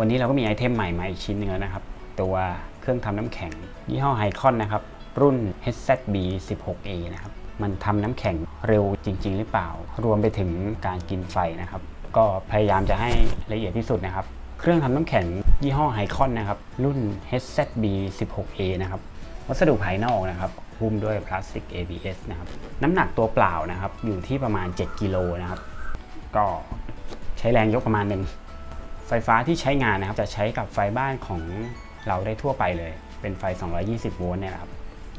วันนี้เราก็มีไอเทมใหม่มาอีกชิ้นหนึงแล้วนะครับ ตัวเครื่องทำน้ำแข็ง ยี่ห้อไฮคอนนะครับ รุ่น HZB 16A นะครับ มันทำน้ำแข็งเร็วจริง ๆ หรือเปล่า รวมไปถึงการกินไฟนะครับ ก็พยายามจะให้ละเอียดที่สุดนะครับ เครื่องทำน้ำแข็งยี่ห้อไฮคอนนะครับ รุ่น HZB 16A นะครับ วัสดุภายนอกนะครับหุ้มด้วยพลาสติก ABS นะครับ น้ำหนักตัวเปล่านะครับ อยู่ที่ประมาณ 7 กิโลนะครับ ก็ใช้แรงยกประมาณหนึ่ง ไฟฟ้าที่ใช้งานนะครับ จะใช้กับไฟบ้านของเราได้ทั่วไปเลย เป็นไฟ 220 โวลต์เนี่ยนะครับ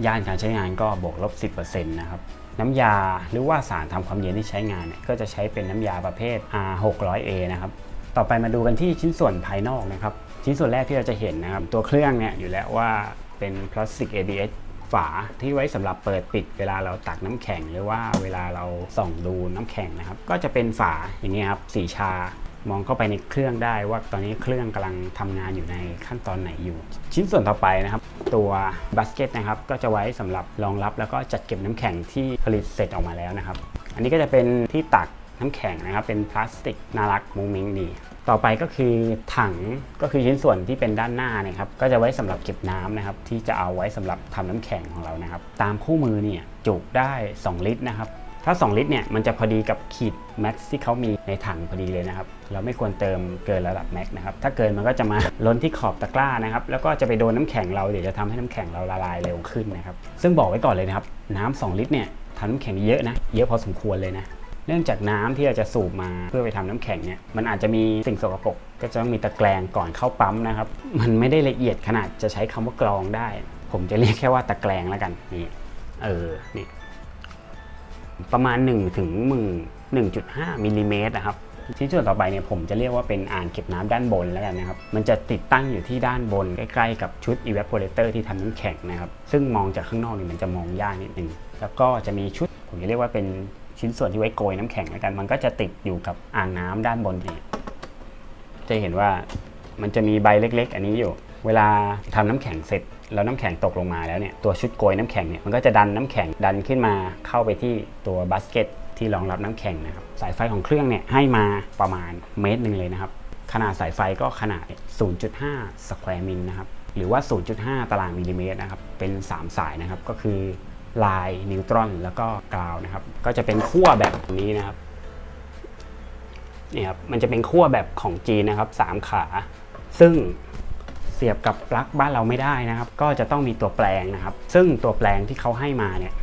ย่านการใช้งานก็บวกลบ 10%นะครับน้ำยาหรือว่าสารทำความเย็นที่ใช้งานเนี่ยก็จะใช้เป็นน้ำยาประเภท R600A นะครับ ต่อไปมาดูกันที่ชิ้นส่วนภายนอกนะครับ ชิ้นส่วนแรกที่เราจะเห็นนะครับ ตัวเครื่องเนี่ยอยู่แล้วว่าเป็นพลาสติก ABS ฝาที่ไว้สำหรับเปิดปิดเวลาเราตักน้ำแข็งหรือว่าเวลาเราส่องดูน้ำแข็งนะครับ ก็จะเป็นฝาอย่างนี้ครับสีชา มองเข้าไปในเครื่องได้ว่าตอนนี้เครื่องกำลังทำงานอยู่ในขั้นตอนไหนอยู่ ชิ้นส่วนต่อไปนะครับ ตัวบาสเกตนะครับก็จะไว้สำหรับรองรับแล้วก็จัดเก็บน้ำแข็งที่ผลิตเสร็จออกมาแล้วนะครับ อันนี้ก็จะเป็นที่ตักน้ำแข็งนะครับ เป็นพลาสติกน่ารักมุ้งมิ้งดี ต่อไปก็คือถังก็คือชิ้นส่วนที่เป็นด้านหน้านะครับ ก็จะไว้สำหรับเก็บน้ำนะครับ ที่จะเอาไว้สำหรับทำน้ำแข็งของเรานะครับ ตามคู่มือเนี่ยจุได้ 2 ลิตรนะครับ ถ้า 2 ลิตรเนี่ยมันจะพอดีกับขีดแม็กซ์ที่เขามีในถังพอดีเลยนะครับ เราไม่ควรเติมเกินระดับแม็กซ์นะครับ ถ้าเกินมันก็จะมาล้นที่ขอบตะกร้านะครับ แล้วก็จะไปโดนน้ำแข็งเราเดี๋ยวจะทำให้น้ำแข็งเราละลายเร็วขึ้นนะครับ ซึ่งบอกไว้ก่อนเลยนะครับ น้ำ2ลิตรเนี่ยทำน้ำแข็งเยอะนะ เยอะพอสมควรเลยนะ เนื่องจากน้ำที่เราจะสูบมาเพื่อไปทำน้ำแข็งเนี่ย มันอาจจะมีสิ่งสกปรก ก็จะต้องมีตะแกรงก่อนเข้าปั๊มนะครับ มันไม่ได้ละเอียดขนาดจะใช้คำว่ากรองได้ ผมจะเรียกแค่ว่าตะแกรงแล้วกัน นี่ เออ นี่ ประมาณ1ถึงมือ1.5มิลลิเมตรนะครับชิ้นส่วนต่อไปเนี่ยผมจะเรียกว่าเป็นอ่างเก็บน้ำด้านบนแล้วกันนะครับ มันจะติดตั้งอยู่ที่ด้านบนใกล้ๆกับชุด evaporator ที่ทำน้ำแข็งนะครับ ซึ่งมองจากข้างนอกนี่มันจะมองยากนิดนึง แล้วก็จะมีชุด ผมจะเรียกว่าเป็นชิ้นส่วนที่ไว้โกยน้ำแข็งแล้วกัน มันก็จะติดอยู่กับอ่างน้ำด้านบนนี่จะเห็นว่ามันจะมีใบเล็ก ๆ อันนี้อยู่ เวลาทำน้ำแข็งเสร็จ แล้วน้ำแข็งตกลงมาแล้วเนี่ยตัวชุดโกยน้ำแข็งเนี่ยมันก็จะดันน้ำแข็งดันขึ้นมาเข้าไปที่ตัวบาสเกตที่รองรับน้ำแข็งนะครับสายไฟของเครื่องเนี่ยให้มาประมาณเมตรหนึ่งเลยนะครับขนาดสายไฟก็ขนาด 0.5 สแควร์มิลนะครับหรือว่า 0.5 ตารางมิลลิเมตรนะครับเป็น 3 สายนะครับก็คือลายนิวตรอนแล้วก็กราวนะครับก็จะเป็นขั้วแบบนี้นะครับนี่ครับมันจะเป็นขั้วแบบของจีนนะครับ 3 ขา ซึ่ง เสียบกับปลั๊กบ้านเราไม่ได้นะครับ ก็จะต้องมีตัวแปลงนะครับ ซึ่งตัวแปลงที่เขาให้มาเนี่ย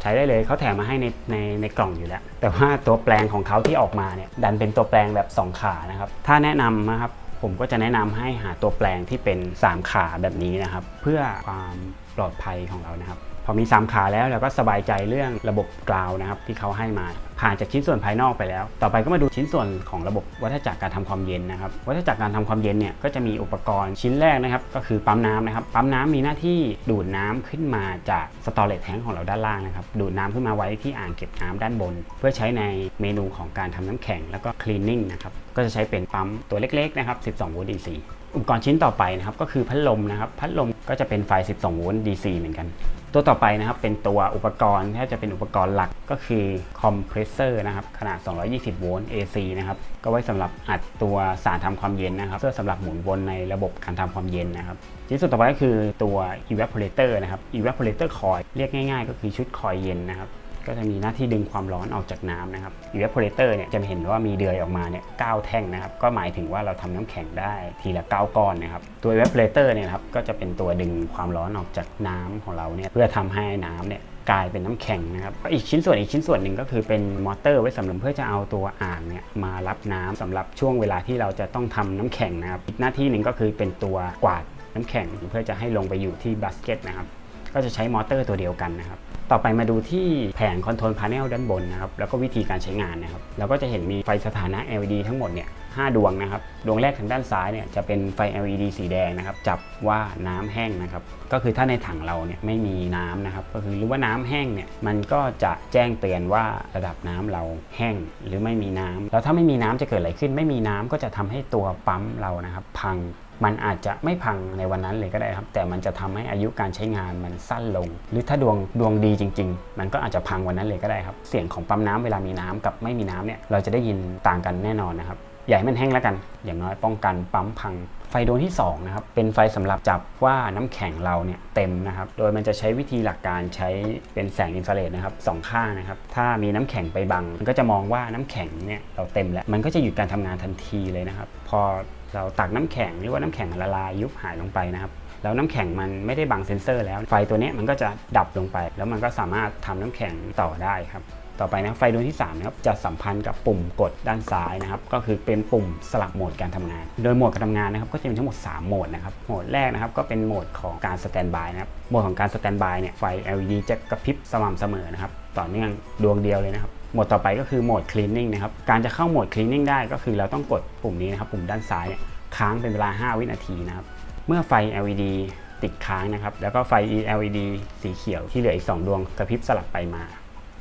ใช้ได้เลยเขาแถมมาให้ในในในกล่องอยู่แล้ว แต่ว่าตัวแปลงของเขาที่ออกมาเนี่ยดันเป็นตัวแปลงแบบ 2 ขานะครับ ถ้าแนะนำนะครับผมก็จะแนะนำให้หาตัวแปลงที่เป็น 3 ขาแบบนี้นะครับ เพื่อความปลอดภัยของเรานะครับ อมี 3 ขาแล้วเราก็สบายใจเรื่องระบบกราวนะครับที่เขาให้มา ผ่านจากชิ้นส่วนภายนอกไปแล้ว ต่อไปก็มาดูชิ้นส่วนของระบบวัฏจักรการทำความเย็นนะครับวัฏจักรการทำความเย็นเนี่ยก็จะมีอุปกรณ์ชิ้นแรกนะครับก็คือปั๊มน้ำนะครับปั๊มน้ำมีหน้าที่ดูดน้ำขึ้นมาจากสตอเรจแทงของเราด้านล่างนะครับดูดน้ำขึ้นมาไว้ที่อ่างเก็บน้ำด้านบน เพื่อใช้ในเมนูของการทำน้ำแข็งแล้วก็คลีนนิ่งนะครับก็จะใช้เป็นปั๊มตัวเล็กๆนะครับ 12โวลต์ DC อุปกรณ์ชิ้นต่อไปนะครับก็คือพัดลมนะครับ พัดลมก็จะเป็นไฟ 12 โวลต์ DC เหมือนกัน ตัวต่อไปนะครับเป็นตัวอุปกรณ์ที่จะเป็นอุปกรณ์หลักก็คือคอมเพรสเซอร์นะครับขนาด 220 โวลต์ AC นะครับก็ไว้สำหรับอัดตัวสารทำความเย็นนะครับเพื่อสำหรับหมุนวนในระบบการทำความเย็นนะครับชิ้นส่วนต่อไปก็คือตัว evaporator นะครับ evaporator coil เรียกง่ายๆ ก็คือชุดคอยเย็นนะครับ ก็จะมีหน้าที่ดึงความร้อนออกจากน้ำนะครับ evaporator เนี่ยจะเห็นว่ามีเดือยออกมาเนี่ย9แท่งนะครับ ก็หมายถึงว่าเราทำน้ำแข็งได้ทีละ 9 ก้อนนะครับ ตัว evaporator เนี่ยครับก็จะเป็นตัวดึงความร้อนออกจากน้ำของเราเนี่ยเพื่อทำให้น้ำเนี่ยกลายเป็นน้ำแข็งนะครับอีกชิ้นส่วนอีกชิ้นส่วนหนึ่งก็คือเป็นมอเตอร์ไว้สำหรับเพื่อจะเอาตัวอ่างเนี่ยมารับน้ำสำหรับช่วงเวลาที่เราจะต้องทำน้ำแข็งนะครับอีกหน้าที่หนึ่งก็คือเป็นตัวกวาดน้ำแข็งเพื่อจะให้ลงไปอยู่ที่บาสเกตนะครับก็จะใช้มอเตอร์ตัวเดียวกันนะครับ ต่อไปมาดูที่แผงคอนโทรลพาเนลด้านบนนะครับแล้วก็วิธีการใช้งานนะครับเราก็จะเห็นมีไฟสถานะ LED ทั้งหมดเนี่ย5ดวงนะครับดวงแรกทางด้านซ้ายเนี่ยจะเป็นไฟ LED สีแดงนะครับจับว่าน้ำแห้งนะครับก็คือถ้าในถังเราเนี่ยไม่มีน้ำนะครับก็คือหรือว่าน้ำแห้งเนี่ยมันก็จะแจ้งเตือนว่าระดับน้ำเราแห้งหรือไม่มีน้ำแล้วถ้าไม่มีน้ำจะเกิดอะไรขึ้น ไม่มีน้ำก็จะทำให้ตัวปั๊มเรานะครับพัง มันอาจจะไม่พังในวันนั้นเลยก็ได้ครับ แต่มันจะทำให้อายุการใช้งานมันสั้นลง หรือถ้าดวงดวงดีจริง ๆ มันก็อาจจะพังวันนั้นเลยก็ได้ครับ เสียงของปั๊มน้ำเวลามีน้ำกับไม่มีน้ำเนี่ยเราจะได้ยินต่างกันแน่นอนนะครับอย่าให้มันแห้งแล้วกัน อย่างน้อยป้องกันปั๊มพัง ไฟดวงที่2นะครับเป็นไฟสำหรับจับว่าน้ำแข็งเราเนี่ยเต็มนะครับ โดยมันจะใช้วิธีหลักการใช้เป็นแสงอินฟราเรดนะครับสองข้างนะครับ ถ้ามีน้ำแข็งไปบัง มันก็จะมองว่าน้ำแข็งเนี่ยเราเต็มแล้ว มันก็จะหยุดการทำงานทันทีเลยนะครับ พอเราตักน้ำแข็งหรือว่าน้ำแข็งละลายยุบหายลงไปนะครับแล้วน้ำแข็งมันไม่ได้บังเซนเซอร์แล้ว ไฟตัวนี้มันก็จะดับลงไป แล้วมันก็สามารถทำน้ำแข็งต่อได้ครับ ต่อไปนะไฟดวงที่3นะครับจะสัมพันธ์กับปุ่มกดด้านซ้ายนะครับก็คือเป็นปุ่มสลับโหมดการทำงาน โดยโหมดการทำงานนะครับก็จะมีทั้งหมด 3 โหมดนะครับโหมดแรกนะครับก็เป็นโหมดของการสแตนบายนะครับโหมดของการสแตนบายเนี่ยไฟ LED จะกระพริบสม่ำเสมอนะครับต่อเนื่องดวงเดียวเลยนะครับโหมดต่อไปก็คือโหมด cleaning นะครับการจะเข้าโหมด cleaning ได้ก็คือเราต้องกดปุ่มนี้นะครับปุ่มด้านซ้ายเนี่ยค้างเป็นเวลา 5 วินาทีนะครับเมื่อไฟ LED ติดค้างนะครับแล้วก็ไฟ LED สีเขียวที่เหลืออีก 2 ดวงกระพริบสลับไปมา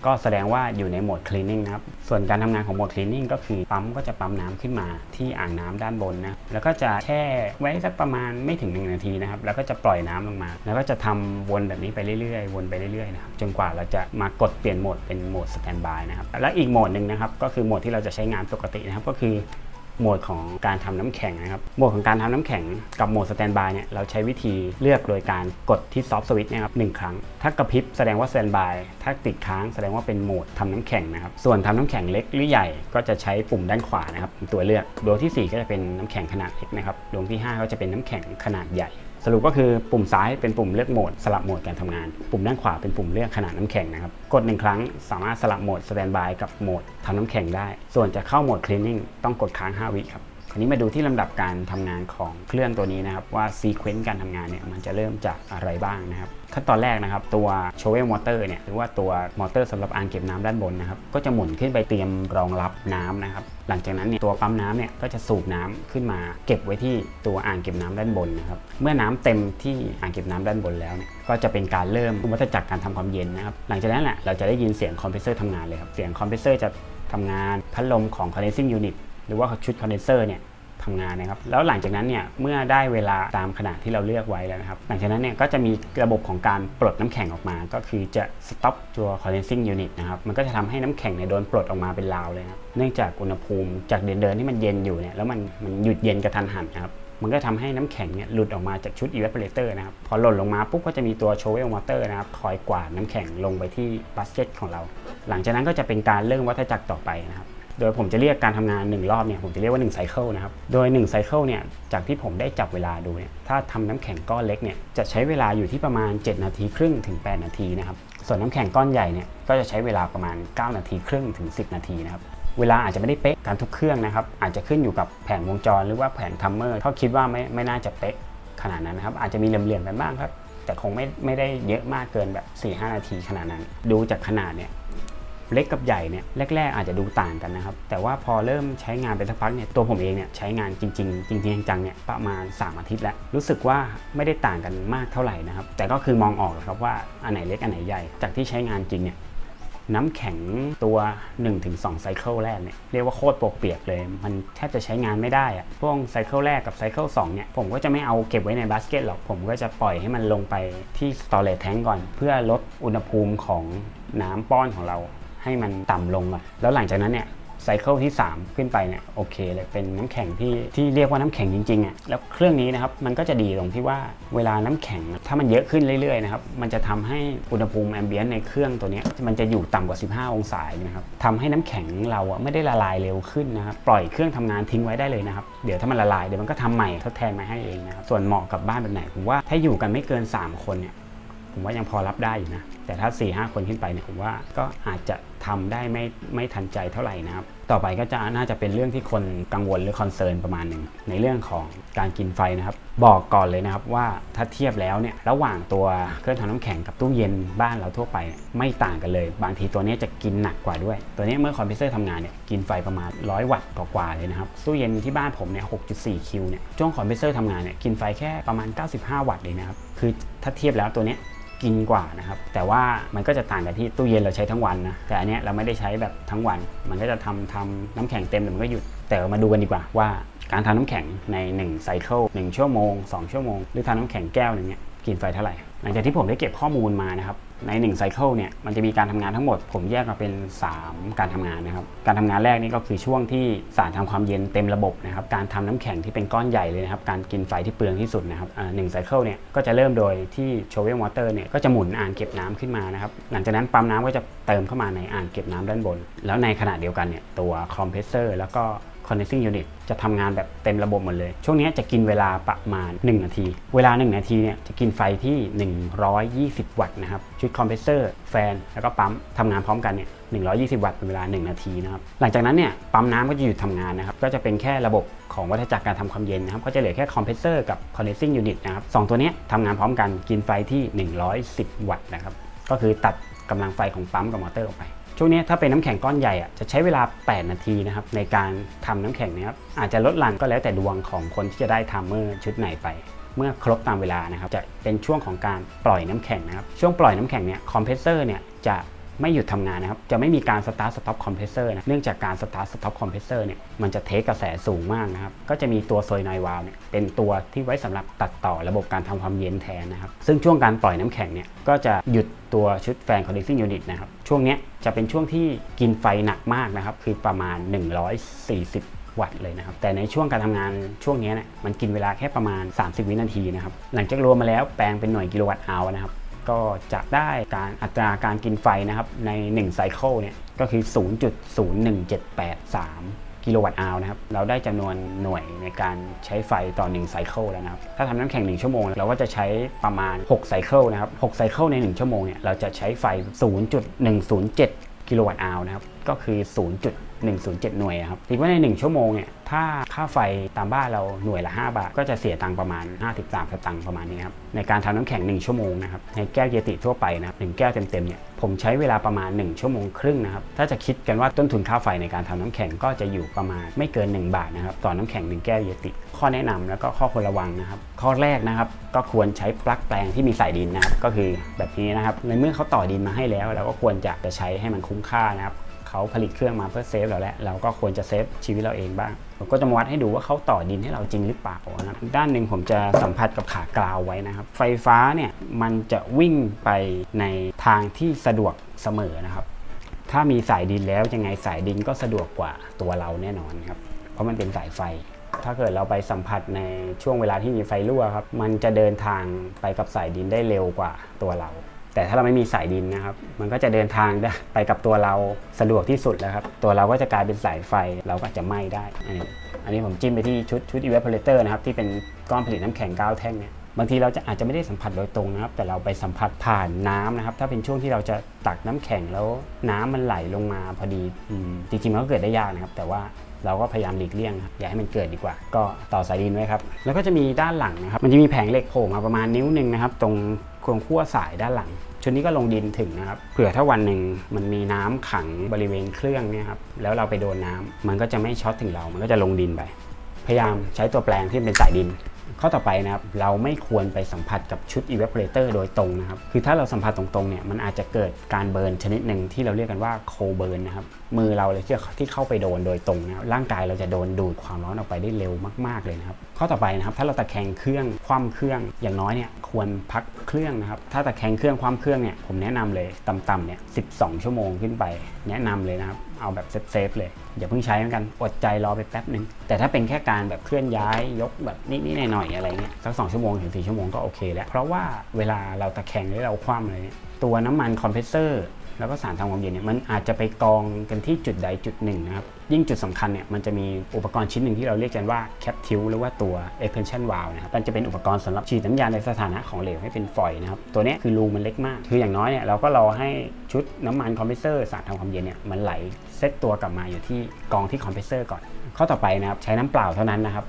ก็แสดงว่าอยู่ในโหมด cleaning นะครับ ส่วนการทำงานของโหมด cleaning ก็คือปั๊มก็จะปั๊มน้ำขึ้นมาที่อ่างน้ำด้านบนนะ แล้วก็จะแช่ไว้สักประมาณไม่ถึง 1 นาทีนะครับ แล้วก็จะปล่อยน้ำลงมา แล้วก็จะทำวนแบบนี้ไปเรื่อยๆ วนไปเรื่อยๆนะครับ จนกว่าเราจะมากดเปลี่ยนโหมดเป็นโหมด standby นะครับ และอีกโหมดหนึ่งนะครับ ก็คือโหมดที่เราจะใช้งานปกตินะครับ ก็คือ โหมดของการทำน้ำแข็งนะครับ โหมดของการทำน้ำแข็งกับโหมดสแตนบายเนี่ยเราใช้วิธีเลือกโดยการกดที่ซอฟต์สวิตช์นะครับหนึ่งครั้ง ถ้ากระพริบแสดงว่าสแตนบาย ถ้าติดค้างแสดงว่าเป็นโหมดทำน้ำแข็งนะครับ ส่วนทำน้ำแข็งเล็กหรือใหญ่ก็จะใช้ปุ่มด้านขวานะครับตัวเลือก ดวงทีสี่4 ก็จะเป็นน้ำแข็งขนาดเล็กนะครับ ดวงที่ 5 ก็จะเป็นน้ำแข็งขนาดใหญ่ สรุปก็คือปุ่มซ้ายเป็นปุ่มเลือกโหมด สลับโหมดการทำงาน ปุ่มด้านขวาเป็นปุ่มเลือกขนาดน้ำแข็งนะครับ กดหนึ่งครั้งสามารถสลับโหมดสแตนบายกับโหมดทำน้ำแข็งได้ ส่วนจะเข้าโหมดคลีนนิ่งต้องกดค้าง 5 วิครับ คราวนี้มาดูที่ลำดับการทำงานของเครื่องตัวนี้นะครับว่าซีเควนต์การทำงานเนี่ยมันจะเริ่มจากอะไรบ้างนะครับขั้นตอนแรกนะครับตัวโชเวลมอเตอร์เนี่ยหรือว่าตัวมอเตอร์สำหรับอ่างเก็บน้ำด้านบนนะครับก็จะหมุนขึ้นไปเตรียมรองรับน้ำนะครับหลังจากนั้นเนี่ยตัวปั๊มน้ำเนี่ยก็จะสูบน้ำขึ้นมาเก็บไว้ที่ตัวอ่างเก็บน้ำด้านบนนะครับเมื่อน้ำเต็มที่อ่างเก็บน้ำด้านบนแล้วเนี่ยก็จะเป็นการเริ่มวัฏจักรการทำความเย็นนะครับหลังจากนั้นแหละเราจะได้ยินเสียงคอมเพรสเซอร์ทำงานเลยครับเสียงคอมเพรสเซอร์จะทำงานพัดลมของ condensing unit หรือว่าชุดคอนเดนเซอร์เนี่ย ทำงานนะครับ แล้วหลังจากนั้นเนี่ยเมื่อได้เวลาตามขนาดที่เราเลือกไว้แล้วนะครับ หลังจากนั้นเนี่ยก็จะมีระบบของการปลดน้ำแข็งออกมา ก็คือจะ stop ตัว condensing unit นะครับ มันก็จะทำให้น้ำแข็งเนี่ยโดนปลดออกมาเป็นลาวเลยนะครับ เนื่องจากอุณหภูมิจากเดินเดินที่มันเย็นอยู่เนี่ย แล้วมันมันหยุดเย็นกระทันหันนะครับมันก็ทำให้น้ำแข็งเนี่ยหลุดออกมาจากชุด evaporator นะครับ พอหล่นลงมาปุ๊บก็จะมีตัว shovel motor นะครับ คอยกวาดน้ำแข็งลงไปที่บาสเกตของเรา หลังจากนั้นก็จะเป็นการเริ่มวัฏจักรต่อไปนะครับ โดยผมจะเรียกการทำงาน 1 รอบเนี่ยผมจะเรียกว่า1ไซเคิลนะครับ โดย1ไซเคิลเนี่ยจากที่ผมได้จับเวลาดูเนี่ยถ้าทำน้ำแข็งก้อนเล็กเนี่ยจะใช้เวลาอยู่ที่ประมาณ 7 นาทีครึ่งถึง 8 นาทีนะครับ ส่วนน้ำแข็งก้อนใหญ่เนี่ยก็จะใช้เวลาประมาณ 9 นาทีครึ่งถึง 10 นาทีนะครับเวลาอาจจะไม่ได้เป๊ะการทุกเครื่องนะครับอาจจะขึ้นอยู่กับแผนวงจรหรือว่าแผนทัมเมอร์เขาคิดว่าไม่ไม่น่าจะเป๊ะขนาดนั้นนะครับอาจจะมีเหลื่อมๆไปบ้างครับแต่คงไม่ไม่ได้เยอะมากเกินแบบ 4-5 นาทีขนาดนั้น ดูจากขนาดเนี่ย เล็กกับใหญ่เนี่ยแรก ๆ อาจจะดูต่างกันนะครับ แต่ว่าพอเริ่มใช้งานไปสักพักเนี่ยตัวผมเองเนี่ยใช้งานจริง ๆ จริงๆจังๆเนี่ยประมาณ 3 อาทิตย์แล้ว รู้สึกว่าไม่ได้ต่างกันมากเท่าไหร่นะครับ แต่ก็คือมองออกครับว่าอันไหนเล็กอันไหนใหญ่จากที่ใช้งานจริงเนี่ยน้ำแข็งตัว 1-2ไซเคิลแรกเนี่ยเรียกว่าโคตรปวกเปียกเลย มันแทบจะใช้งานไม่ได้อะพวกไซเคิลแรกกับไซเคิล2เนี่ยผมก็จะไม่เอาเก็บไว้ในบาสเกตหรอก ผมก็จะปล่อยให้มันลงไปที่สตอเรจแทงก่อน เพื่อลดอุณหภูมิของน้ำป้อนของเรา ให้มันต่ำลงอะแล้วหลังจากนั้นเนี่ยไซเคิลที่ 3 ขึ้นไปเนี่ยโอเคเลยเป็นน้ำแข็งที่ที่เรียกว่าน้ำแข็งจริงๆอะแล้วเครื่องนี้นะครับมันก็จะดีตรงที่ว่าเวลาน้ำแข็ง ถ้ามันเยอะขึ้นเรื่อยๆนะครับมันจะทำให้อุณหภูมิแอมเบียนในเครื่องตัวนี้มันจะอยู่ต่ำกว่า 15 องศานะครับทำให้น้ำแข็งเราอะไม่ได้ละลายเร็วขึ้นนะครับปล่อยเครื่องทำงานทิ้งไว้ได้เลยนะครับเดี๋ยวถ้ามันละลายเดี๋ยวมันก็ทำใหม่ทดแทนมาให้เองนะครับส่วนเหมาะกับบ้านแบบไหนผมว่าถ้าอยู่กันไม่เกิน 3 คนเนี่ย ผมว่ายังพอรับได้อยู่นะ แต่ถ้า 4 5 คนขึ้นไปเนี่ยผมว่าก็อาจจะทำได้ไม่ไม่ทันใจเท่าไหร่นะครับ ต่อไปก็จะน่าจะเป็นเรื่องที่คนกังวลหรือคอนเซิร์นประมาณหนึ่งในเรื่องของการกินไฟนะครับ บอกก่อนเลยนะครับว่าถ้าเทียบแล้วเนี่ยระหว่างตัวเครื่องทำน้ำแข็งกับตู้เย็นบ้านเราทั่วไปไม่ต่างกันเลย บางทีตัวนี้จะกินหนักกว่าด้วย ตัวนี้เมื่อคอมพิวเตอร์ทำงานเนี่ยกินไฟประมาณ 100 วัตต์กว่าเลยนะครับตู้เย็นที่บ้านผมเนี่ย 6.4 คิวเนี่ยช่วงคอมพิวเตอร์ทำงานเนี่ยกินไฟแค่ประมาณ 95 วัตต์เลยนะครับคือถ้าเทียบแล้วตัวนี้ กินกว่านะครับแต่ว่ามันก็จะต่างกับที่ตู้เย็นเราใช้ทั้งวันนะแต่อันเนี้ยเราไม่ได้ใช้แบบทั้งวัน มันก็จะทำทำน้ำแข็งเต็มแต่มันก็หยุด แต่มาดูกันดีกว่าว่าการทำน้ำแข็งใน1ไซเคิล1ชั่วโมง 2 ชั่วโมง หรือทำน้ำแข็งแก้วหนึ่งเนี้ยกินไฟเท่าไหร่หลังจากที่ผมได้เก็บข้อมูลมานะครับ ใน1ไซเคิลเนี่ยมันจะมีการทำงานทั้งหมด ผมแยกมาเป็น 3 การทำงานนะครับ การทำงานแรกนี่ก็คือช่วงที่สารทำความเย็นเต็มระบบนะครับ การทำน้ำแข็งที่เป็นก้อนใหญ่เลยนะครับ การกินไฟที่เปลืองที่สุดนะครับหนึ่งไซเคิลเนี่ยก็จะเริ่มโดยที่โชเวลมอเตอร์เนี่ยก็จะหมุนอ่างเก็บน้ำขึ้นมานะครับ หลังจากนั้นปั๊มน้ำก็จะเติมเข้ามาในอ่างเก็บน้ำด้านบน แล้วในขณะเดียวกันเนี่ยตัวคอมเพรสเซอร์แล้วก็ condensing unit จะทำงานแบบเต็มระบบหมดเลย ช่วงนี้จะกินเวลาประมาณ 1 นาที เวลา 1 นาทีเนี่ยจะกินไฟที่ 120 วัตต์นะครับ ชุดคอมเพรสเซอร์ แฟน แล้วก็ปั๊มทำงานพร้อมกันเนี่ย120 วัตต์เป็นเวลา 1 นาทีนะครับ หลังจากนั้นเนี่ยปั๊มน้ำก็จะหยุดทำงานนะครับ ก็จะเป็นแค่ระบบของวัฏจักรการทำความเย็นนะครับ ก็จะเหลือแค่คอมเพรสเซอร์กับ condensing unit นะครับสองตัวเนี้ยทำงานพร้อมกันกินไฟที่ 110 วัตต์นะครับ ก็คือตัดกำลังไฟของปั๊มกับมอเตอร์ออกไป ช่วงนี้ถ้าเป็นน้ำแข็งก้อนใหญ่อะจะใช้เวลา 8 นาทีนะครับในการทำน้ำแข็งนะครับอาจจะลดหลั่นก็แล้วแต่ดวงของคนที่จะได้ทัมเมอร์ชุดไหนไปเมื่อครบตามเวลานะครับจะเป็นช่วงของการปล่อยน้ำแข็งนะครับช่วงปล่อยน้ำแข็งเนี่ยคอมเพรสเซอร์เนี่ยจะ ไม่หยุดทำงานนะครับ จะไม่มีการสตาร์ทสต็อปคอมเพรสเซอร์นะ เนื่องจากการสตาร์ทสต็อปคอมเพรสเซอร์เนี่ย มันจะเทคกระแสสูงมากนะครับ ก็จะมีตัวโซยนอยวาลเนี่ยเป็นตัวที่ไว้สำหรับตัดต่อระบบการทำความเย็นแทนนะครับ ซึ่งช่วงการปล่อยน้ำแข็งเนี่ย ก็จะหยุดตัวชุดแฟน condensing unit นะครับ ช่วงนี้จะเป็นช่วงที่กินไฟหนักมากนะครับ คือประมาณ 140วัตต์เลยนะครับแต่ในช่วงการทำงานช่วงนี้เนี่ยมันกินเวลาแค่ประมาณ 30 วินาทีนะครับหลังจากรวมมาแล้วแปลงเป็นหน่วยกิโลวัตต์อานะครับ ก็จะได้การอัตราการกินไฟนะครับใน1ไซเคิลเนี่ยก็คือ 0.01783 กิโลวัตต์อาวนะครับ เราได้จำนวนหน่วยในการใช้ไฟต่อ1ไซเคิลแล้วนะครับ ถ้าทำน้ำแข็ง 1 ชั่วโมง เราก็จะใช้ประมาณ6ไซเคิลนะครับ6ไซเคิลใน 1 ชั่วโมงเนี่ยเราจะใช้ไฟ 0.107 กิโลวัตต์อาวนะครับ ก็คือ 0. 107 หน่วยครับถือว่าใน 1 ชั่วโมงเนี่ยถ้าค่าไฟตามบ้านเราหน่วยละ 5 บาท ก็จะเสียตังค์ประมาณ 53สตังค์ประมาณนี้ครับในการทำน้ำแข็ง 1 ชั่วโมงนะครับในแก้วเยติทั่วไปนะหนึ่งแก้วเต็มๆเนี่ยผมใช้เวลาประมาณ 1 ชั่วโมงครึ่งนะครับถ้าจะคิดกันว่าต้นทุนค่าไฟในการทำน้ำแข็งก็จะอยู่ประมาณไม่เกิน 1 บาทนะครับต่อน้ำแข็ง 1 แก้วเยติ ข้อแนะนำแล้วก็ข้อควรระวังนะครับข้อแรกนะครับก็ควรใช้ปลั๊กแปลงที่มีสายดินนะครับก็คือแบบนี้นะครับในเมื่อเขาต่อดินมาให้แล้วเราก็ควรจะจะใช้ให้มันคุ้มค่านะครับ เขาผลิตเครื่องมาเพื่อเซฟเราแล้วเราก็ควรจะเซฟชีวิตเราเองบ้างก็จะมาวัดให้ดูว่าเขาต่อดินให้เราจริงหรือเปล่านะครับด้านหนึ่งผมจะสัมผัสกับขากราวไว้นะครับ ไฟฟ้าเนี่ยมันจะวิ่งไปในทางที่สะดวกเสมอนะครับ ถ้ามีสายดินแล้วยังไงสายดินก็สะดวกกว่าตัวเราแน่นอนครับเพราะมันเป็นสายไฟ ถ้าเกิดเราไปสัมผัสในช่วงเวลาที่มีไฟรั่วครับ มันจะเดินทางไปกับสายดินได้เร็วกว่าตัวเรา แต่ถ้าเราไม่มีสายดินนะครับ มันก็จะเดินทางได้ไปกับตัวเราสะดวกที่สุดแล้วครับ ตัวเราก็จะกลายเป็นสายไฟเราก็จะไหม้ได้ อันนี้อันนี้ผมจิ้มไปที่ชุดชุด evaporator นะครับที่เป็นก้อนผลิตน้ำแข็งก้าวแท่งเนี่ยบางทีเราจะอาจจะไม่ได้สัมผัสโดยตรงนะครับ แต่เราไปสัมผัสผ่านน้ำนะครับ ถ้าเป็นช่วงที่เราจะตักน้ำแข็งแล้วน้ำมันไหลลงมาพอดีอจริงๆมันก็เกิดได้ยากนะครับ แต่ว่าเราก็พยายามหลีกเลี่ยงครับอย่าให้มันเกิดดีกว่า ก็ต่อสายดินไว้ครับ แล้วก็จะมีด้านหลังนะครับ มันจะมีแผงเหล็กโผล่มาประมาณนิ้วหนึ่งนะครับ ตรงโครงขั้วสายด้านหลัง ชุดนี้ก็ลงดินถึงนะครับเผื่อถ้าวันหนึ่งมันมีน้ำขังบริเวณเครื่องเนี่ยครับแล้วเราไปโดนน้ำมันก็จะไม่ช็อตถึงเรา มันก็จะลงดินไป พยายามใช้ตัวแปลงที่เป็นสายดินข้อต่อไปนะครับเราไม่ควรไปสัมผัสกับชุด evaporator โดยตรงนะครับคือถ้าเราสัมผัสตรงๆเนี่ยมันอาจจะเกิดการเบิร์นชนิดหนึ่งที่เราเรียกกันว่าโคเบิร์นนะครับมือเราเลยที่ที่เข้าไปโดนโดยตรงนะร,ร่างกายเราจะโดนดูดความร้อนออกไปได้เร็วมากๆเลยนะครับข้อต่อไปนะครับถ้าเราตะแคงเครื่องคว่ำเครื่องอย่างน้อยเนี่ยควรพักเครื่องนะครับ ถ้าตะแคงเครื่องความเครื่องเนี่ยผมแนะนำเลยต่ำๆเนี่ยสิชั่วโมงขึ้นไป แนะนำเลยนะครับเอาแบบเซฟๆเลยอย่าเพิ่งใช้เหมือนกันอดใจรอไปแป๊บหนึ่งแต่ถ้าเป็นแค่การแบบเคลื่อนย้ายยกแบบนิดๆหน่อยๆอะไรเงี้ยสักสองชั่วโมงถึงสี่ชั่วโมงก็โอเคแล้วเพราะว่าเวลาเราตะแคงหรือเราคว่ำอะไรเนี่ยตัวน้ำมันคอมเพรสเซอร์ แล้วก็สารทำความเย็นเนี่ยมันอาจจะไปกองกันที่จุดใดจุดหนึ่งนะครับยิ่งจุดสำคัญเนี่ยมันจะมีอุปกรณ์ชิ้นหนึ่งที่เราเรียกกันว่าแคปทิวหรือว่าตัว expansion valve นะครับมันจะเป็นอุปกรณ์สำหรับฉีดน้ำยาในสถานะของเหลวให้เป็นฝอยนะครับตัวนี้คือรูมันเล็กมาก คืออย่างน้อยเนี่ยเราก็รอให้ชุดน้ำมันคอมเพรสเซอร์สารทำความเย็นเนี่ยมันไหลเซตตัวกลับมาอยู่ที่กองที่คอมเพรสเซอร์ก่อนข้อต่อไปนะครับใช้น้ำเปล่าเท่านั้นนะครับ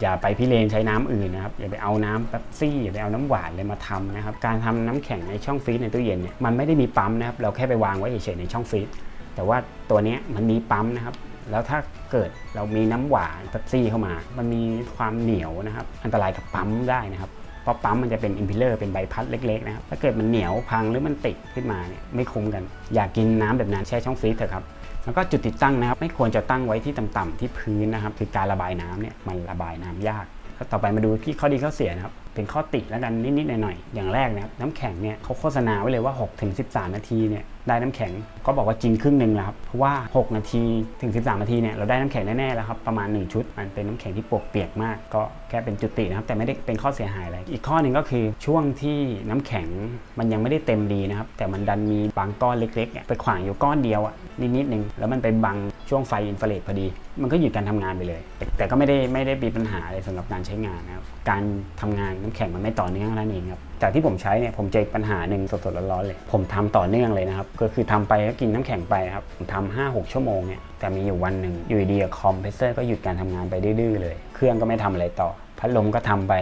อย่าไปพิเรนใช้น้ำอื่นนะครับอย่าไปเอาน้ำเป๊ปซี่อย่าไปเอาน้ำหวานเลยมาทำนะครับการทำน้ำแข็งในช่องฟรีซในตู้เย็นเนี่ยมันไม่ได้มีปั๊มนะครับเราแค่ไปวางไว้เฉยๆในช่องฟรีซแต่ว่าตัวนี้มันมีปั๊มนะครับแล้วถ้าเกิดเรามีน้ำหวานเป๊ปซี่เข้ามา มันมีความเหนียวนะครับอันตรายกับปั๊มได้นะครับเพราะปั๊มมันจะเป็นอิมพิเลอร์เป็นใบพัดเล็กๆนะครับถ้าเกิดมันเหนียวพังหรือมันติดขึ้นมาเนี่ยไม่คุ้มกัน อยากกินน้ำแบบนั้นแช่ช่องฟรีซเถอะครับ แล้วก็จุดติดตั้งนะครับ ไม่ควรจะตั้งไว้ที่ต่ำๆที่พื้นนะครับ คือการระบายน้ำเนี่ยมันระบายน้ำยากต่อไปมาดูที่ข้อดีข้อเสียนะครับ เป็นข้อติแล้วกันนิดๆหน่อยๆอย่างแรกนะครับน้ำแข็งเนี่ยเขาโฆษณาไว้เลยว่า 6-13 นาทีเนี่ยได้น้ำแข็งก็บอกว่าจริงครึ่งหนึ่งแล้วครับเพราะว่า 6 นาทีถึง 13 นาทีเนี่ยเราได้น้ำแข็งแน่ๆแล้วครับประมาณ 1 ชุด มันเป็นน้ำแข็งที่ปวกเปียกมาก ก็แค่เป็นจุตินะครับแต่ไม่ได้เป็นข้อเสียหายอะไรอีกข้อหนึ่งก็คือช่วงที่น้ำแข็งมันยังไม่ได้เต็มดีนะครับแต่มันดันมีบางก้อนเล็กๆไปขวางอยู่ก้อนเดียวอะนิดๆหนึ่งแล้วมันไปบังช่วงไฟอินฟราเรดพอดี มันก็หยุดการทำงานไปเลยแต่แต่ก็ไม่ได้ไม่ได้มีปัญหาอะไรสำหรับการใช้งานนะครับการทำงานน้ำแข็งมันไม่ต่อเนื่องนั่นเองครับจากที่ผมใช้เนี่ยผมเจอปัญหาหนึ่งสดๆร้อนๆเลย ผมทำต่อเนื่องเลยนะครับก็คือทำไปก็กินน้ำแข็งไปครับผมทำห้าหกชั่วโมงเนี่ยแต่มีอยู่วันหนึ่งอยู่ดีคอมเพรสเซอร์ก็หยุดการทำงานไปดื้อเลย เครื่องก็ไม่ทำอะไรต่อ พัดลมก็ทำไป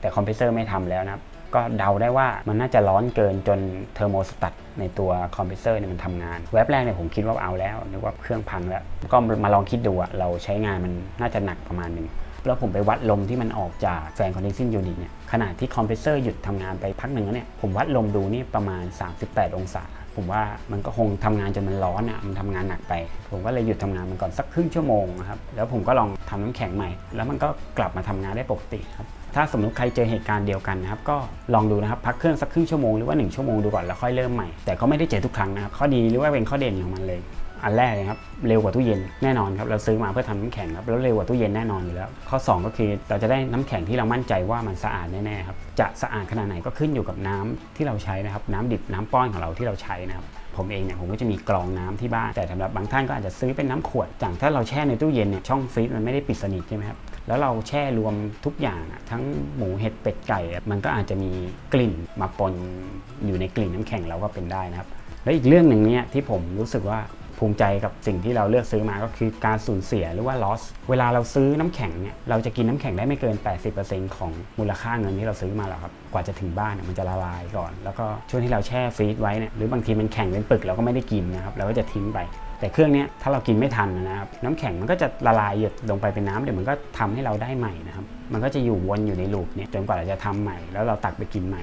แต่คอมเพรสเซอร์ไม่ทำแล้วนะครับก็เดาได้ว่ามันน่าจะร้อนเกินจนเทอร์โมสตัตในตัวคอมเพรสเซอร์เนี่ยมันทำงานเว็บแรกเนี่ยผมคิดว่าเอาแล้วนึกว่าเครื่องพังแล้ว ก็มาลองคิดดูอะเราใช้งานมันน่าจะหนักประมาณหนึ่ง แล้วผมไปวัดลมที่มันออกจากแฟนคอนดนซิ่งยูนิตเนี่ยขณะที่คอมเพรสเซอร์หยุดทำงานไปพักหนึ่งแล้วเนี่ยผมวัดลมดูนี่ประมาณ 38 องศา ผมว่ามันก็คงทำงานจนมันร้อนอะมันทำงานหนักไป ผมก็เลยหยุดทำงานมันก่อนสักครึ่งชั่วโมงครับแล้วผมก็ลองทำน้ำแข็งใหม่ แล้วมันก็กลับมาทำงานได้ปกติครับถ้าสมมติใครเจอเหตุการณ์เดียวกันนะครับก็ลองดูนะครับพักเครื่องสักครึ่งชั่วโมงหรือว่า1ชั่วโมงดูก่อนแล้วค่อยเริ่มใหม่แต่ก็ไม่ได้เจอทุกครั้งนะครับข้อดีหรือว่าเป็นข้อเด่นของมันเลย อันแรกเลยครับเร็วกว่าตู้เย็นแน่นอนครับเราซื้อมาเพื่อทำน้ำแข็งครับแล้วเร็วกว่าตู้เย็นแน่นอนอยู่แล้ว ข้อ 2 ก็คือเราจะได้น้ำแข็งที่เรามั่นใจว่ามันสะอาดแน่ๆครับจะสะอาดขนาดไหนก็ขึ้นอยู่กับน้ำที่เราใช้นะครับน้ำดิบน้ำป้อนของเราที่เราใช้นะครับผมเองเนี่ยผมก็จะมีกรองน้ำที่บ้านแต่สำหรับบางท่านก็อาจจะซื้อเป็นน้ำขวดอย่างถ้าเราแช่ในตู้เย็นเนี่ยช่องฟรีซมันไม่ได้ปิดสนิทใช่ไหมครับแล้วเราแช่รวมทุกอย่างอะทั้งหมูเห็ดเป็ดไก่ มันก็อาจจะมีกลิ่นมาปนอยู่ในกลิ่นน้ำแข็งเราก็เป็นได้นะครับและอีกเรื่องหนึ่งเนี่ยที่ผมรู้สึกว่า ภูมิใจกับสิ่งที่เราเลือกซื้อมาก็คือการสูญเสียหรือว่า loss เวลาเราซื้อน้ำแข็งเนี่ยเราจะกินน้ำแข็งได้ไม่เกิน 80%ของมูลค่าเงินที่เราซื้อมาแล้วครับกว่าจะถึงบ้านเนี่ยมันจะละลายก่อน แล้วก็ช่วงที่เราแช่ฟรีซไว้เนี่ยหรือบางทีมันแข็งเป็นปึกเราก็ไม่ได้กินนะครับเราก็จะทิ้งไปแต่เครื่องนี้ถ้าเรากินไม่ทันนะครับน้ำแข็งมันก็จะละลายหยดลงไปเป็นน้ำเดี๋ยวมันก็ทำให้เราได้ใหม่นะครับมันก็จะอยู่วนอยู่ในลูปเนี่ยจนกว่าเราจะทำใหม่ แล้วเราตักไปกินใหม่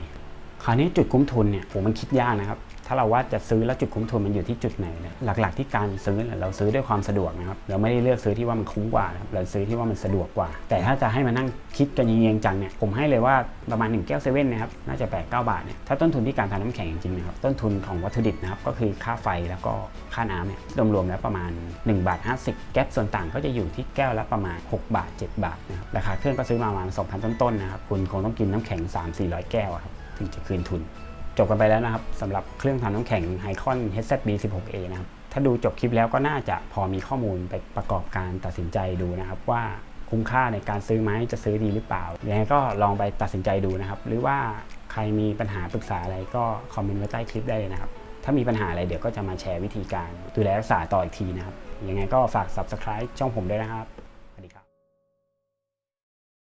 คราวนี้จุดคุ้มทุนเนี่ยผมมันคิดยากนะครับ ถ้าเราว่าจะซื้อแล้วจุดคุ้มทุนมันอยู่ที่จุดไหนเนี่ยหลักๆที่การซื้อเราซื้อด้วยความสะดวกนะครับเราไม่ได้เลือกซื้อที่ว่ามันคุ้มกว่าเราซื้อที่ว่ามันสะดวกกว่า แต่ถ้าจะให้มานั่งคิดกันเยียงจังเนี่ยผมให้เลยว่าประมาณ1แก้วเซเว่นนะครับน่าจะ8ปดเบาทเนี่ยถ้าต้นทุนที่การทำน้ำแข็งจริงๆนะครับต้นทุนของวัตถุดิบนะครับก็คือค่าไฟแล้วก็ค่าน้ำเนี่ยรวมๆแล้วประมาณ1บาท50 แก๊สส่วนต่างก็จะอยู่ที่แก้วละประมาณ 6 บาท 7 บาทนะครับราคาเครื่องก็ซื้อมาประมาณ2,000ต้นๆนะครับคุณคงต้องกินน้ำแข็ง 3-400 แก้วครับถึงจะคืนทุน จบกันไปแล้วนะครับสำหรับเครื่องทำน้ำแข็ง h i c o n HZB 16A นะครับถ้าดูจบคลิปแล้วก็น่าจะพอมีข้อมูลไปประกอบการตัดสินใจดูนะครับว่าคุ้มค่าในการซื้อไหมจะซื้อดีหรือเปล่ายังไงก็ลองไปตัดสินใจดูนะครับ หรือว่าใครมีปัญหาปรึกษาอะไรก็คอมเมนต์ไว้ใต้คลิปได้เลยนะครับ ถ้ามีปัญหาอะไรเดี๋ยวก็จะมาแชร์วิธีการดูแลรักษาต่ออีกทีนะครับยังไงก็ฝาก subscribe ช่องผมด้วยนะครับ